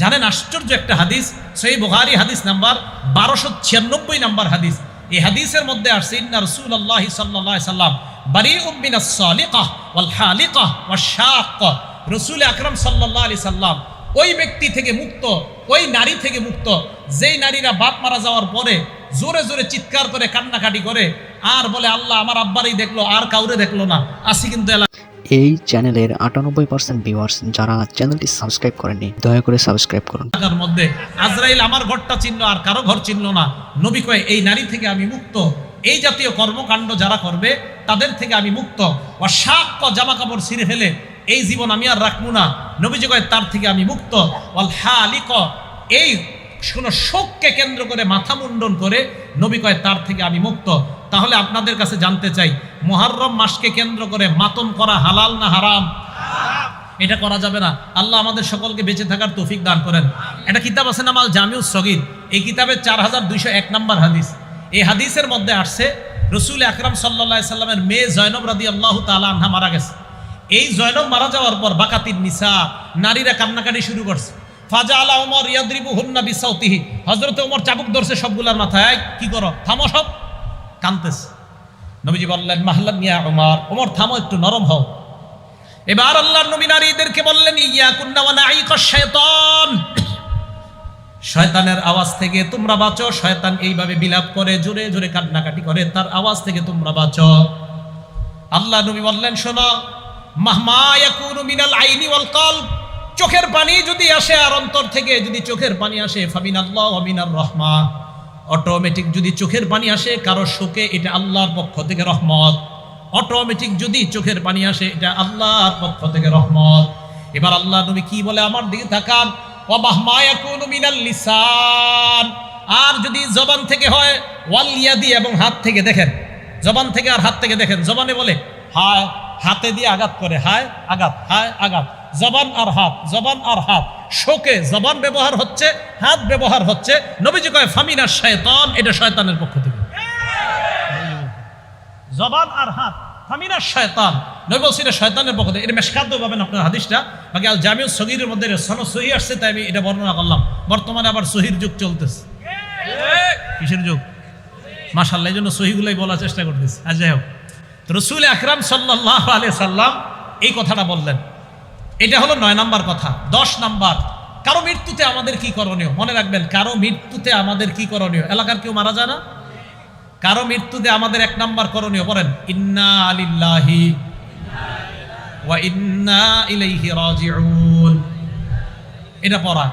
জানেন আশ্চর্য একটা হাদিস সেই বুহারি হাদিস নাম্বার বারোশো ছিয়ানব্বই নাম্বার হাদিস। এই হাদিসের মধ্যে আসছে, ইন্না রসুল আল্লাহ সাল্লাম বারি উম্মিন সালিকাহ ওয়াল হালিকাহ ওয়া শাক রসুল আকরম সাল্লাহ আলি সাল্লাম ওই ব্যক্তি থেকে মুক্ত, ওই নারী থেকে মুক্ত, যেই নারীরা বাপ মারা যাওয়ার পরে জোরে জোরে চিৎকার করে, কান্নাকাটি করে, আর বলে, আল্লাহ আমার আব্বারই দেখল, আর কাউরে দেখল না। আসি কিন্তু এই চ্যানেলের আটানব্বই পার্সেন্ট ভিউয়ার্স যারা চ্যানেলটি সাবস্ক্রাইব করেননি, দয়া করে সাবস্ক্রাইব করুন। এলাকার মধ্যে আজরাইল আমার ঘরটা চিনল আর কারও ঘর চিনল না। নবী কয়, এই নারী থেকে আমি মুক্ত। এই জাতীয় কর্মকাণ্ড যারা করবে, তাদের থেকে আমি মুক্ত। অশাক জামা কাপড় ছিঁড়ে ফেলে এই জীবন আমি আর রাখব না। নবীজি কয়, তার থেকে আমি মুক্ত। অল হালিক এই কোন শোককে কেন্দ্র করে মাথা মুন্ডন করে নবী কয়, তার থেকে আমি মুক্ত। তাহলে আপনাদের কাছে জানতে চাই, মোহাররম মাসকে কেন্দ্র করে মাতম করা হালাল না হারাম? এটা করা যাবে না। আল্লাহ আমাদের সকলকে বেঁচে থাকার তৌফিক দান করেন। একটা কিতাব আছে নামাল জামিউস সগির। এই কিতাবের চার হাজার দুইশো এক নম্বর হাদিস। এই হাদিসের মধ্যে আসছে, রসুল আকরাম সাল্লা সাল্লামের মেয়ে জয়নব রাদি আল্লাহ তালা আনহা মারা গেছে। এই জয়নব মারা যাওয়ার পর বাকাতির নিসা, নারীরা কান্নাকাটি শুরু করছে। ফাজা আলা ওমর ইয়াদ্রিবু হুন্না বিসাউতিহি। হজরতে ওমর চাবুক ধরছে সবগুলার মাথায়। কি করো? থামো সব। কানতেছে। নবীজি বললেন, মাহলান ইয়া ওমর ওমর থামো একটু, নরম হও। এবার আল্লাহর নবী নারীদেরকে বললেন, ইয়া কুন্না ওয়া নাঈকা শাইতান শয়তানের আওয়াজ থেকে তোমরা বাঁচো। শয়তান এইভাবে বিলাপ করে, জোরে জোরে কান্নাকাটি করে, তার আওয়াজ থেকে তোমরা বাঁচো। আল্লাহ নবী বললেন, শোনো, মাহমা ইয়াকুনু মিনাল আইনি ওয়াল কলব। চোখের পানি যদি আসে আর অন্তর থেকে যদি চোখের পানি আসে ফামিন আল্লাহ অমিনার রহমা। অটোমেটিক যদি চোখের পানি আসে, কারও শোকে এটা আল্লাহর পক্ষ থেকে রহমত। অটোমেটিক যদি চোখের পানি আসে, এটা আল্লাহর পক্ষ থেকে রহমত। এবার আল্লাহ নবী কি বলে, আমার দিকে তাকান। আর যদি জবান থেকে হয়, ওয়াল ইয়াদি, এবং হাত থেকে দেখেন। জবান থেকে আর হাত থেকে দেখেন। জবানে বলে, হায়, হাতে দিয়ে আঘাত করে, হায়, আঘাত হায়, আঘাত। জবান আর হাত, জবান আর হাত। শোকে জবান ব্যবহার হচ্ছে, হাত ব্যবহার হচ্ছে। নবীজি কয়, ফামিনা শয়তান, এটা শয়তানের পক্ষ থেকে। জবান আর হাত, ফামিনা শয়তান। নবী এটা শয়তানের পক্ষ থেকে। এটা মেশকাদ্য পাবেন আপনার হাদিসটা। বাকি আল জামিউ সগিরের মধ্যে সন সহি আসছে, তাই আমি এটা বর্ণনা করলাম। বর্তমানে আবার সহির যুগ চলতেছে। কিসের যুগ? মাসাল্লাহ এই জন্য সহিগুলোই বলার চেষ্টা করতেছি। আর যাই হোক। রসুল আকরাম সাল্লাহ আলিয়া সাল্লাম এই কথাটা বললেন। এটা হলো নয় নাম্বার কথা, দশ নাম্বার। কারও মৃত্যুতে আমাদের কি করণীয়? মনে রাখবেন, কারও মৃত্যুতে আমাদের কি করণীয়? এলাকার কেউ মারা যায় না? কারও মৃত্যুতে আমাদের এক নাম্বার করণীয় বলেন ইন্না আলিল্লাহি ওয়া ইন্না ইলাইহি রাজিউন। এটা পড়া।